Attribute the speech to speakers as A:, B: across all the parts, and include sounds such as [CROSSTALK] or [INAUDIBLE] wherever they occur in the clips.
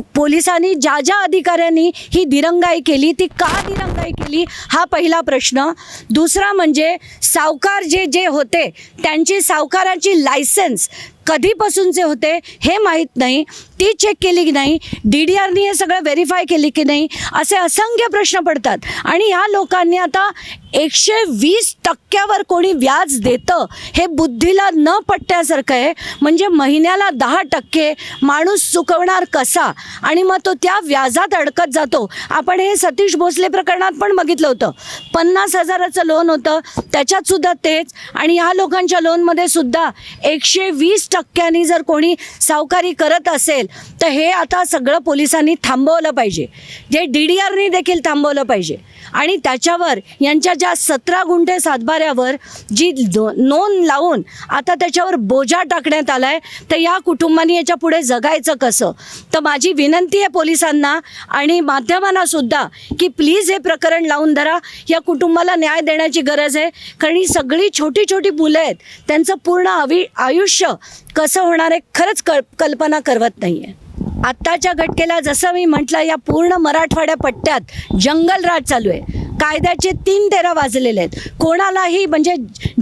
A: पोलिसांनी ज्या ज्या अधिकाऱ्यांनी ही दिरंगाई केली ती का दिरंगाई केली हा पहिला प्रश्न. दुसरा म्हणजे सावकार जे जे होते त्यांची सावकाराची लायसन्स कधीपासूनचे होते हे माहीत नाही. ती चेक केली की नाही? डी डी आरनी हे सगळं व्हेरीफाय केली की नाही? असे असंख्य प्रश्न पडतात. आणि ह्या लोकांनी आता एकशे वीस टक्क्यावर कोणी व्याज देतं हे बुद्धीला न पटण्यासारखं आहे. म्हणजे महिन्याला दहा टक्के माणूस चुकवणार कसा? आणि मग तो त्या व्याजात अडकत जातो. आपण हे सतीश भोसले प्रकरणात पण बघितलं होतं. पन्नास हजाराचं लोन होतं. त्याच्यातसुद्धा तेच. आणि ह्या लोकांच्या लोनमध्ये सुद्धा एकशे वीस टक्के टक्क्यांनी जर कोणी सावकारी करत असेल तर हे आता सगळं पोलिसांनी थांबवलं पाहिजे. जे डी डी आरनी देखील थांबवलं पाहिजे. आणि त्याच्यावर यांच्या ज्या सतरा गुंठे सातबाऱ्यावर जी नोंद लावून आता त्याच्यावर बोजा टाकण्यात आलाय तर या कुटुंबांनी याच्यापुढे जगायचं कसं? तर माझी विनंती आहे पोलिसांना आणि माध्यमांना सुद्धा की प्लीज हे प्रकरण लावून धरा. या कुटुंबाला न्याय देण्याची गरज आहे. कारण ही सगळी छोटी छोटी मुलं आहेत. त्यांचं पूर्ण आवी आयुष्य कसं होणार आहे खरंच कल कल्पना करवत नाही आहे आत्ताच्या घटकेला जसं मी म्हटलं या पूर्ण मराठवाड्या पट्ट्यात जंगलराज चालू आहे. कायद्याचे तीन तेरा वाजलेले आहेत. कोणालाही म्हणजे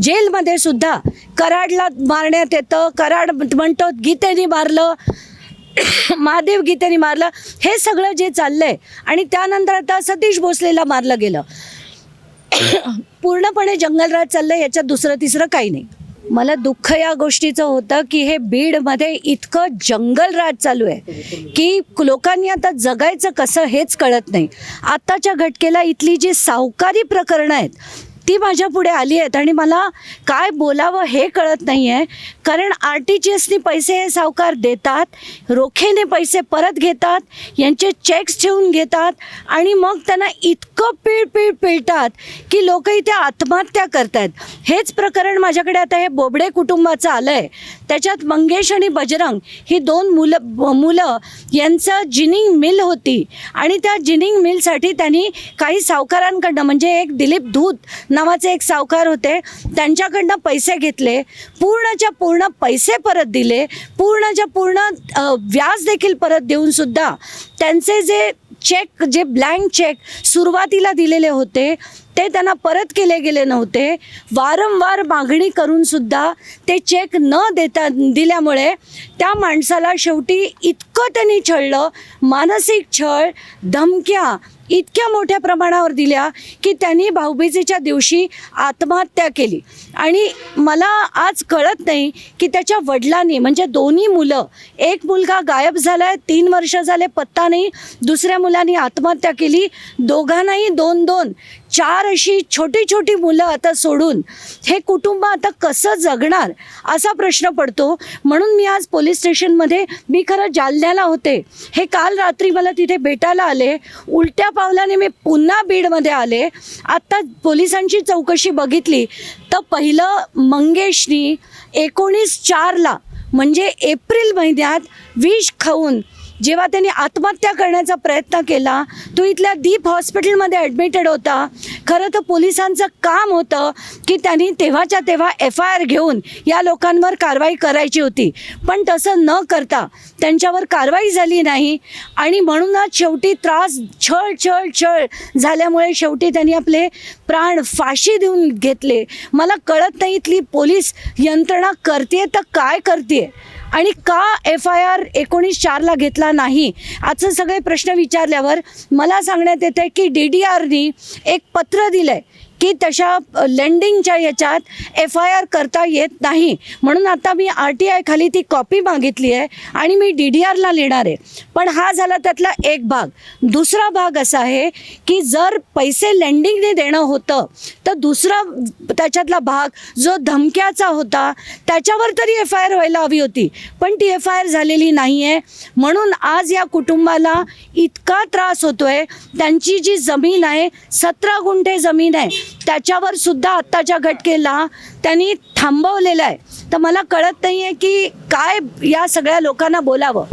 A: जेलमध्ये सुद्धा कराडला मारण्यात येतं. कराड म्हणतो गीतेने मारलं [COUGHS] महादेव गीतेने मारलं हे सगळं जे चाललंय. आणि त्यानंतर आता सतीश भोसलेला मारलं गेलं. [COUGHS] पूर्णपणे जंगलराज चाललंय याच्यात दुसरं तिसरं काही नाही. मला दुःख या गोष्टीचं होतं की हे बीडमध्ये इतकं जंगल राज चालू आहे की लोकांनी आता जगायचं कसं हेच कळत नाही. आत्ताच्या घटकेला इथली जी सावकारी प्रकरणं आहेत ती माझ्या पुढे आली आहेत आणि मला काय बोलावं हे कळत नाही आहे कारण आर टी जी एसनी पैसे हे सावकार देतात रोखेने पैसे परत घेतात यांचे चेक्स ठेवून घेतात आणि मग त्यांना इतकं पीळ पीळ पिळतात की लोक इथे आत्महत्या करतायत. हेच प्रकरण माझ्याकडे आता हे बोबडे कुटुंबाचं आलं आहे त्याच्यात मंगेश आणि बजरंग ही दोन मुलं मुलं यांचं जिनिंग मिल होती आणि त्या जिनिंग मिलसाठी त्यांनी काही सावकारांकडनं म्हणजे एक दिलीप धूत नावाचे एक सावकार होते. त्यांच्याकडनं पैसे घेतले. पूर्णच्या पूर्ण पैसे परत दिले. पूर्णच्या पूर्ण व्याज देखील परत देऊन सुद्धा त्यांचे जे चेक जे ब्लँक चेक सुरुवातीला दिलेले होते ते त्यांना परत केले गेले नव्हते. वारंवार मागणी करून सुद्धा ते चेक न देता दिल्यामुळे त्या माणसाला शेवटी इतकं त्यांनी छळलं मानसिक छळ धमक्या इतक्या मोठ्या प्रमाणावर दिल्या की त्यांनी भाऊबीजेच्या दिवशी आत्महत्या केली. आणि मला आज कळत नाही की त्याच्या वडिलांनी म्हणजे दोन्ही मुलं एक मुलगा गायब झाला आहे तीन वर्ष झाले पत्ता नाही दुसऱ्या मुलांनी आत्महत्या केली दोघांनाही दोन दोन. चार अशी छोटी छोटी मुलं आता सोडून हे कुटुंब आता कसं जगणार असा प्रश्न पडतो. म्हणून मी आज पोलीस स्टेशनमध्ये मी खरं जालन्याला होते. हे काल रात्री मला तिथे भेटायला आले. उलट्या पावलाने मी पुन्हा बीडमध्ये आले. आत्ता पोलिसांची चौकशी बघितली. तर पहिलं मंगेशनी एकोणीस चारला म्हणजे एप्रिल महिन्यात विष खाऊन जेव्हा त्यांनी आत्महत्या करण्याचा प्रयत्न केला तो इथल्या दीप हॉस्पिटलमध्ये ॲडमिटेड होता. खरं तर पोलिसांचं काम होतं की त्यांनी तेव्हाच्या तेव्हा एफ आय आर घेऊन या लोकांवर कारवाई करायची होती. पण तसं न करता त्यांच्यावर कारवाई झाली नाही आणि म्हणूनच शेवटी त्रास छळ छळ छळ झाल्यामुळे शेवटी त्यांनी आपले प्राण फाशी देऊन घेतले. मला कळत नाही इथली पोलीस यंत्रणा करते तर काय करते आणि का एफ आय आर एकोणीस चारला घेतला नाही? आजचे सगळे प्रश्न विचारल्यावर मला सांगण्यात येते की डी डी आरनी एक पत्र दिलं आहे की तशा लेंडिंगच्या याच्यात एफ आय आर करता येत नाही. म्हणून आता मी आर टी आय खाली ती कॉपी मागितली आहे आणि मी डी डी आरला लिहिणार आहे. पण हा झाला त्यातला एक भाग. दुसरा भाग असा आहे की जर पैसे लेंडिंगने देणं होतं तर दुसरा त्याच्यातला भाग जो धमक्याचा होता त्याच्यावर तरी एफ आय आर व्हायला हवी होती. पण ती एफ आय आर झालेली नाही आहे म्हणून आज या कुटुंबाला इतका त्रास होतोय. त्यांची जी जमीन आहे सतरा गुंठे जमीन आहे. त्याच्यावर सुद्धा आत्ताच्या घटकेला त्यांनी थांबवलेलं आहे. तर मला कळत नाही आहे की काय या सगळ्या लोकांना बोलावं.